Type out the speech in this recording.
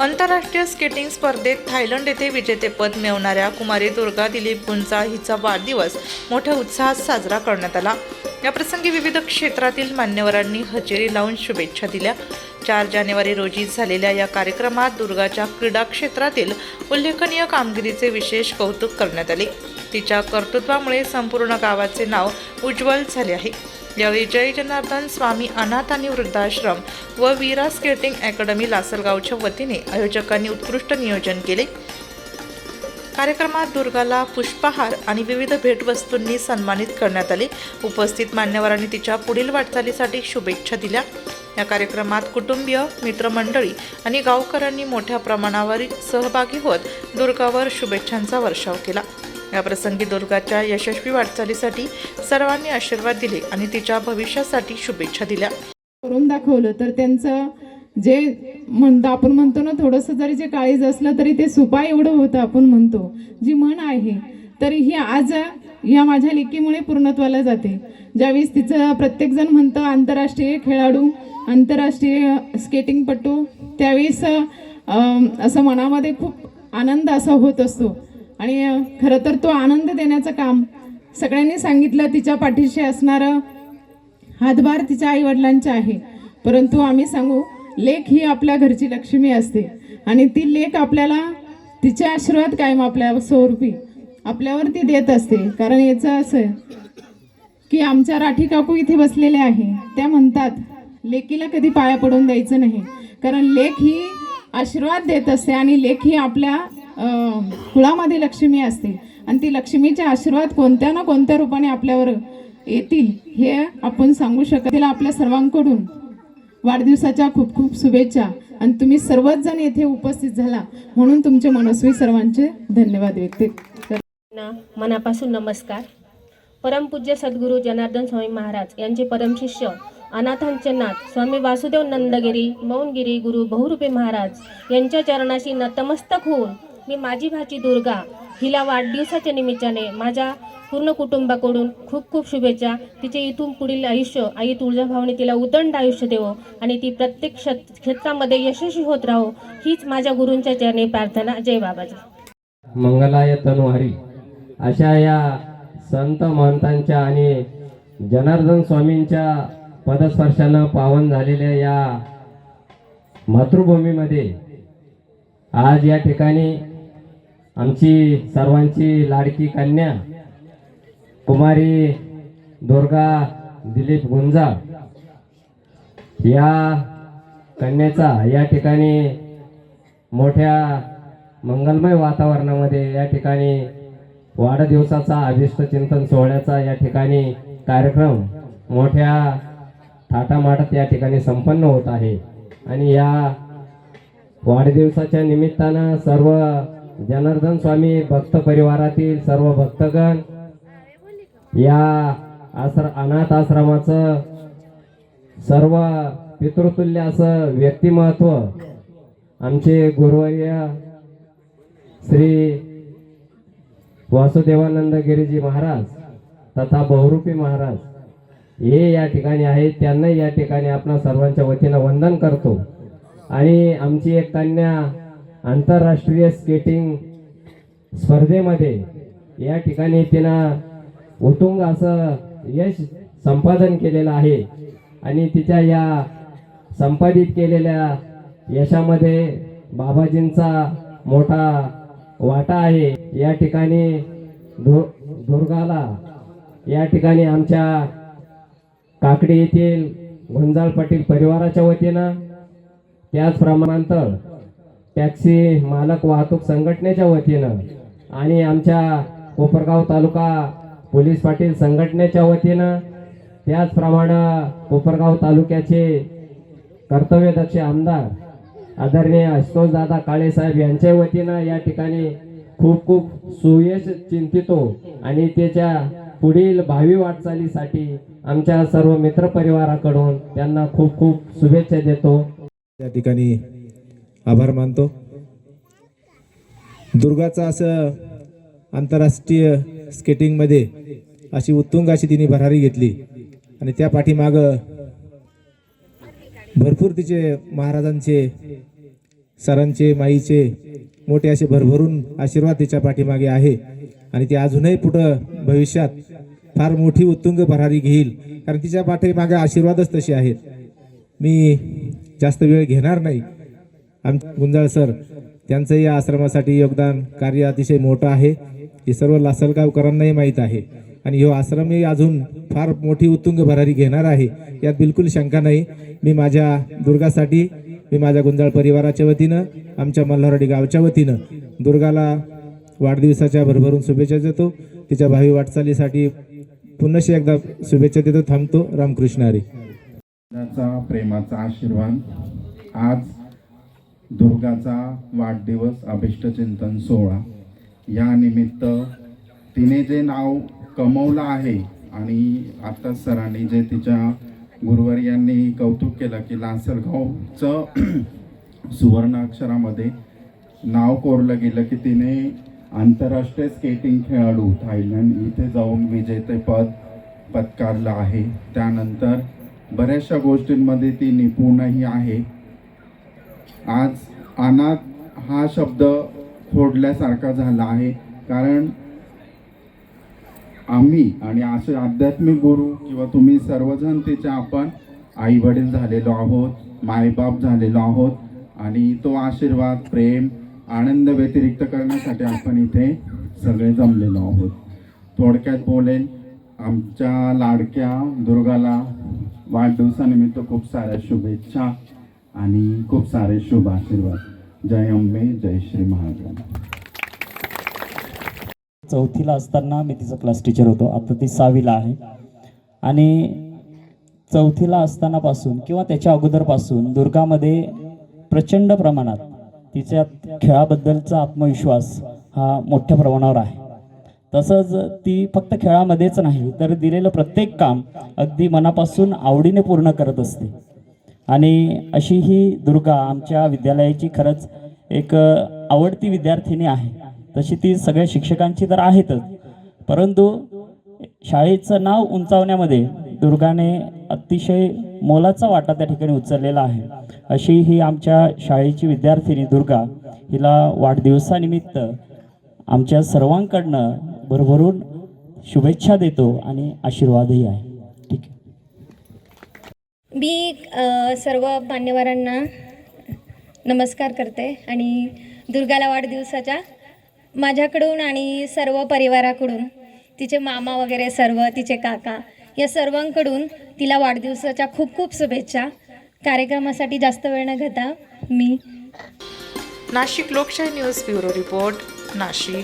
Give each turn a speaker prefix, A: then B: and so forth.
A: आंतरराष्ट्रीय स्केटिंग स्पर्धेत थायलंड येथे विजेतेपद मिळवणाऱ्या कुमारी दुर्गा दिलीप गुंजा हिचा वाढदिवस मोठ्या उत्साहात साजरा करण्यात आला. याप्रसंगी विविध क्षेत्रातील मान्यवरांनी हजेरी लावून शुभेच्छा दिल्या. चार जानेवारी रोजी झालेल्या या कार्यक्रमात दुर्गाच्या क्रीडा क्षेत्रातील उल्लेखनीय कामगिरीचे विशेष कौतुक करण्यात आले. तिच्या कर्तृत्वामुळे संपूर्ण गावाचे नाव उज्ज्वल झाले आहे. यावेळी जय जनार्दन स्वामी अनाथ आणि वृद्धाश्रम व वीरा स्केटिंग अकॅडमी लासलगावच्या वतीने आयोजकांनी उत्कृष्ट नियोजन केले. कार्यक्रमात दुर्गाला पुष्पहार आणि विविध भेटवस्तूंनी सन्मानित करण्यात आले. उपस्थित मान्यवरांनी तिच्या पुढील वाटचालीसाठी शुभेच्छा दिल्या. या कार्यक्रमात कुटुंबीय मित्रमंडळी आणि गावकऱ्यांनी मोठ्या प्रमाणावर सहभागी होत दुर्गावर शुभेच्छांचा वर्षाव केला. याप्रसंगी दुर्गाच्या यशस्वी वाटचालीसाठी सर्वांनी आशीर्वाद दिले आणि तिच्या भविष्यासाठी शुभेच्छा दिल्या.
B: करून दाखवलं तर त्यांचं जे म्हणतो आपण म्हणतो ना थोडंसं जरी जे काळीज असलं तरी ते सुपा एवढं होतं आपण म्हणतो. जी म्हण आहे तरी ही आज या माझ्या लेकीमुळे पूर्णत्वाला जाते. ज्यावेळेस तिचं प्रत्येकजण म्हणतं आंतरराष्ट्रीय खेळाडू आंतरराष्ट्रीय स्केटिंगपटू त्यावेळेस असं मनामध्ये खूप आनंद असा होत असतो. आणि खरं तर तो आनंद देण्याचं काम सगळ्यांनी सांगितलं. तिच्या पाठीशी असणारं हातभार तिच्या आईवडिलांच्या आहे. परंतु आम्ही सांगू लेख ही आपल्या घरची लक्ष्मी असते. आणि ती लेख आपल्याला तिचे आशीर्वाद कायम आपल्या स्वरूपी आपल्यावर ती देत असते. कारण याचं असं आहे की आमच्या राठी काकू इथे बसलेल्या आहे. त्या म्हणतात लेकीला कधी पाया पडून द्यायचं नाही. कारण लेख ही आशीर्वाद देत असते आणि लेख ही आपल्या कुळामध्ये लक्ष्मी असते आणि ती लक्ष्मीचे आशीर्वाद कोणत्या ना कोणत्या रूपाने आपल्यावर येतील हे आपण सांगू शकत तिला आपल्या सर्वांकडून वाढदिवसाच्या खूप खूप शुभेच्छा. आणि तुम्ही सर्वच जण येथे उपस्थित झाला म्हणून तुमचे मनस्वी सर्वांचे धन्यवाद व्यक्त
C: मनापासून नमस्कार. परमपूज्य सद्गुरू जनार्दन स्वामी महाराज यांचे परमशिष्य अनाथांचे नाथ स्वामी वासुदेव नंदगिरी मौनगिरी गुरु बहुरूपी महाराज यांच्या चरणाशी नतमस्तक होऊन मी माझी भाची दुर्गा हिला वाढदिवसाच्या निमित्ताने माझ्या पूर्ण कुटुंबाकडून खूप खूप शुभेच्छा. तिचे इथून पुढील आयुष्य आई तुळजाभावने तिला उदंड आयुष्य देवो आणि ती प्रत्येक क्षेत्रामध्ये यशस्वी होत राहो हीच माझ्या गुरूंच्या चरणी प्रार्थना. जय बाबाजी.
D: मंगलाय तनुहारी अशा या संत महंतांच्या आणि जनार्दन स्वामींच्या पदस्पर्शानं पावन झालेल्या या मातृभूमीमध्ये आज या ठिकाणी आमची सर्वांची लाडकी कन्या कुमारी दुर्गा दिलीप गुंजा या कन्याचा या ठिकाणी मोठ्या मंगलमय वातावरणामध्ये या ठिकाणी वाढदिवसाचा अभिष्ट चिंतन सोहळ्याचा या ठिकाणी कार्यक्रम मोठ्या थाटामाटात या ठिकाणी संपन्न होत आहे. आणि या वाढदिवसाच्या निमित्तानं सर्व जनार्दन स्वामी भक्त परिवारातील सर्व भक्तगण या आश्र अनाथ आश्रमाचं सर्व पितृतुल्य असं व्यक्तिमत्व आमचे गुरुवर्य श्री वासुदेवानंद गिरीजी महाराज तथा बहुरूपी महाराज हे या ठिकाणी आहेत. त्यांना या ठिकाणी आपणा सर्वांच्या वतीनं वंदन करतो. आणि आमची एक कन्या आंतरराष्ट्रीय स्केटिंग स्पर्धेमध्ये या ठिकाणी तिनं उतुंग असं यश संपादन केलेलं आहे. आणि तिच्या या संपादित केलेल्या यशामध्ये बाबाजींचा मोठा वाटा आहे. या ठिकाणी दु दुर्गाला या ठिकाणी आमच्या काकडी येथील गुंजाळ पाटील परिवाराच्या वतीनं त्याचप्रमाणांतर टॅक्सी मालक वाहतूक संघटनेच्या वतीनं आणि आमच्या कोपरगाव तालुका पोलीस पाटील संघटनेच्या वतीनं त्याचप्रमाणे कोपरगाव तालुक्याचे कर्तव्यदक्ष आमदार आदरणीय आशुतोष दादा काळे साहेब यांच्या वतीनं या ठिकाणी खूप खूप सुयश चिंतितो आणि त्याच्या पुढील भावी वाटचालीसाठी आमच्या सर्व मित्रपरिवाराकडून त्यांना खूप खूप शुभेच्छा देतो.
E: त्या ठिकाणी आभार मानतो. दुर्गाचं असं आंतरराष्ट्रीय स्केटिंगमध्ये अशी उत्तुंग अशी तिने भरारी घेतली. आणि त्या पाठीमागं भरपूर तिचे महाराजांचे सरांचे माईचे मोठे असे भरभरून आशीर्वाद तिच्या पाठीमागे आहे. आणि ती अजूनही पुढं भविष्यात फार मोठी उत्तुंग भरारी घेईल. कारण तिच्या पाठीमागे आशीर्वादच तसे आहेत. मी जास्त वेळ घेणार नाही. आम गुंजाळ सर त्यांचं या आश्रमासाठी योगदान कार्य अतिशय मोठं आहे. हे सर्व लासलगावकरांनाही माहीत आहे. आणि ह्यो आश्रमही अजून फार मोठी उत्तुंग भरारी घेणार आहे. यात बिलकुल शंका नाही. मी माझ्या दुर्गासाठी मी माझ्या गुंजाळ परिवाराच्या वतीनं आमच्या मल्हारवाडी गावच्या वतीनं दुर्गाला वाढदिवसाच्या भरभरून शुभेच्छा देतो. तिच्या भावी वाटचालीसाठी पुन्हाशी एकदा शुभेच्छा देतो थांबतो. रामकृष्ण हरी.
F: प्रेमाचा आशीर्वाद आज दुर्गाचा वाढदिवस अभिष्टचिंतन सोहळा. या निमित्त तिने जे नाव कमवलं आहे आणि आता सरांनी जे तिच्या गुरुवर यांनी कौतुक केलं की लासलगावचं सुवर्ण अक्षरामध्ये नाव कोरलं गेलं की तिने आंतरराष्ट्रीय स्केटिंग खेळाडू थायलंड इथे जाऊन विजेतेपद पत्कारलं आहे. त्यानंतर बऱ्याचशा गोष्टींमध्ये ती निपुणही आहे. आज अनाथ हा शब्द फोडल्यासारखा झाला आहे. कारण आम्ही आणि असे आध्यात्मिक गुरु किंवा तुम्ही सर्वजण तिचे आपण आई वडील झालेलो आहोत मायबाप झालेलो आहोत आणि तो आशीर्वाद प्रेम आनंद व्यतिरिक्त करण्यासाठी आपण इथे सगळे जमलेलो आहोत. थोडक्यात बोलेन आमच्या लाडक्या दुर्गाला वाढदिवसानिमित्त खूप साऱ्या शुभेच्छा. आणि खूप सारे शुभ आशीर्वाद. जय अंबे जय श्री महाराज.
G: चौथीला असताना मी तिचा क्लास टीचर होतो. आता ती सहावीला आहे. आणि चौथीला असतानापासून किंवा त्याच्या अगोदरपासून दुर्गामध्ये प्रचंड प्रमाणात तिच्या खेळाबद्दलचा आत्मविश्वास हा मोठ्या प्रमाणावर आहे. तसंच ती फक्त खेळामध्येच नाही तर दिलेलं प्रत्येक काम अगदी मनापासून आवडीने पूर्ण करत असते. आणि अशी ही दुर्गा आमच्या विद्यालयाची खरंच एक आवडती विद्यार्थिनी आहे. तशी ती सगळ्या शिक्षकांची तर आहेतच. परंतु शाळेचं नाव उंचावण्यामध्ये दुर्गाने अतिशय मोलाचा वाटा त्या ठिकाणी उचललेला आहे. अशी ही आमच्या शाळेची विद्यार्थिनी दुर्गा हिला वाढदिवसानिमित्त आमच्या सर्वांकडनं भरभरून शुभेच्छा देतो आणि आशीर्वादही आहे.
H: मी सर्व मान्यवरांना नमस्कार करते आणि दुर्गाला वाढदिवसाच्या माझ्याकडून आणि सर्व परिवाराकडून तिचे मामा वगैरे सर्व तिचे काका या सर्वांकडून तिला वाढदिवसाच्या खूप खूप शुभेच्छा. कार्यक्रमासाठी जास्त वेळ न घेता मी
A: नाशिक लोकशाही न्यूज ब्युरो रिपोर्ट नाशिक.